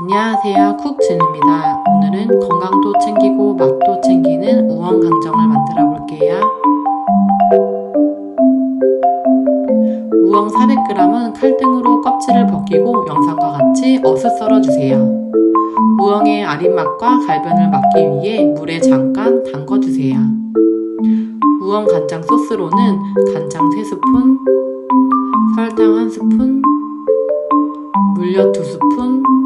안녕하세요. 쿡진입니다. 오늘은 건강도 챙기고 맛도 챙기는 우엉강정을 만들어 볼게요. 우엉 400g은 칼등으로 껍질을 벗기고 영상과 같이 어슷 썰어주세요. 우엉의 아린 맛과 갈변을 막기 위해 물에 잠깐 담궈주세요. 우엉 간장 소스로는 간장 3스푼 설탕 1스푼 물엿 2스푼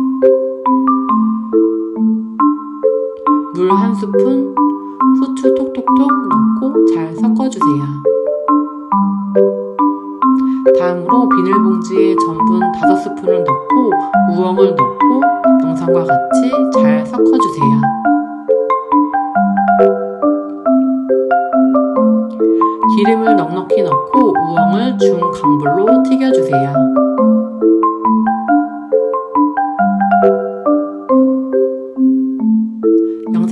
물 한 스푼, 후추 톡톡톡 넣고 잘 섞어주세요. 다음으로 비닐봉지에 전분 5스푼을 넣고 우엉을 넣고 영상과 같이 잘 섞어주세요. 기름을 넉넉히 넣고 우엉을 중강불로 튀겨주세요.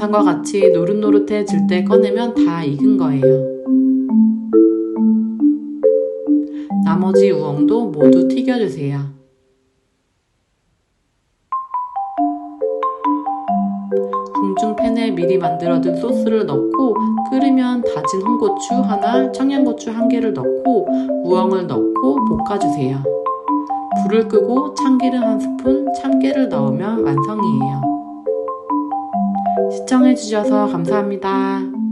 영상과 같이 노릇노릇해질 때 꺼내면 다 익은 거예요. 나머지 우엉도 모두 튀겨주세요. 궁중 팬에 미리 만들어둔 소스를 넣고 끓으면 다진 홍고추 하나, 청양고추 한 개를 넣고 우엉을 넣고 볶아주세요. 불을 끄고 참기름 한 스푼, 참깨를 넣으면 완성이에요. 시청해주셔서 감사합니다.